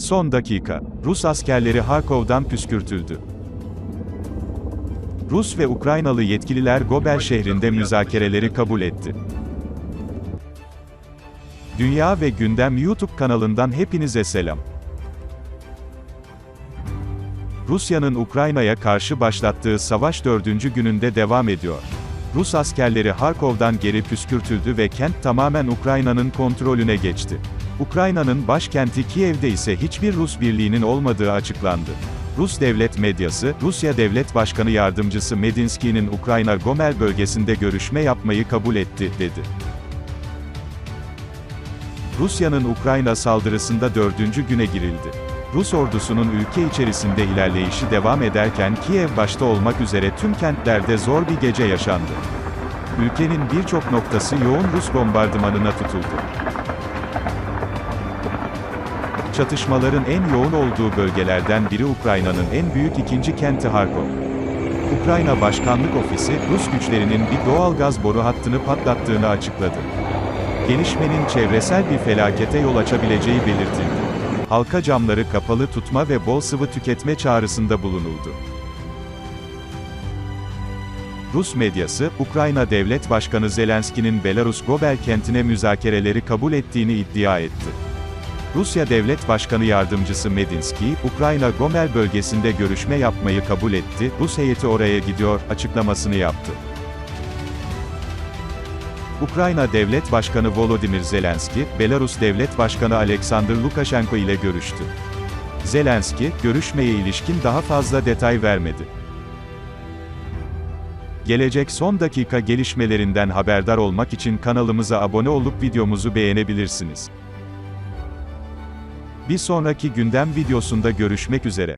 Son dakika. Rus askerleri Harkov'dan püskürtüldü. Rus ve Ukraynalı yetkililer Gobel şehrinde müzakereleri kabul etti. Dünya ve Gündem YouTube kanalından hepinize selam. Rusya'nın Ukrayna'ya karşı başlattığı savaş dördüncü gününde devam ediyor. Rus askerleri Harkov'dan geri püskürtüldü ve kent tamamen Ukrayna'nın kontrolüne geçti. Ukrayna'nın başkenti Kiev'de ise hiçbir Rus birliğinin olmadığı açıklandı. Rus devlet medyası, Rusya Devlet Başkanı Yardımcısı Medinsky'nin Ukrayna Gomel bölgesinde görüşme yapmayı kabul etti, dedi. Rusya'nın Ukrayna saldırısında dördüncü güne girildi. Rus ordusunun ülke içerisinde ilerleyişi devam ederken Kiev başta olmak üzere tüm kentlerde zor bir gece yaşandı. Ülkenin birçok noktası yoğun Rus bombardımanına tutuldu. Çatışmaların en yoğun olduğu bölgelerden biri Ukrayna'nın en büyük ikinci kenti Harkov. Ukrayna Başkanlık Ofisi, Rus güçlerinin bir doğal gaz boru hattını patlattığını açıkladı. Gelişmenin çevresel bir felakete yol açabileceği belirtildi. Halka camları kapalı tutma ve bol sıvı tüketme çağrısında bulunuldu. Rus medyası, Ukrayna Devlet Başkanı Zelenski'nin Belarus Gobel kentine müzakereleri kabul ettiğini iddia etti. Rusya Devlet Başkanı Yardımcısı Medinsky, Ukrayna Gomel bölgesinde görüşme yapmayı kabul etti, Rus heyeti oraya gidiyor, açıklamasını yaptı. Ukrayna Devlet Başkanı Volodymyr Zelenski, Belarus Devlet Başkanı Alexander Lukashenko ile görüştü. Zelenski, görüşmeye ilişkin daha fazla detay vermedi. Gelecek son dakika gelişmelerinden haberdar olmak için kanalımıza abone olup videomuzu beğenebilirsiniz. Bir sonraki gündem videosunda görüşmek üzere.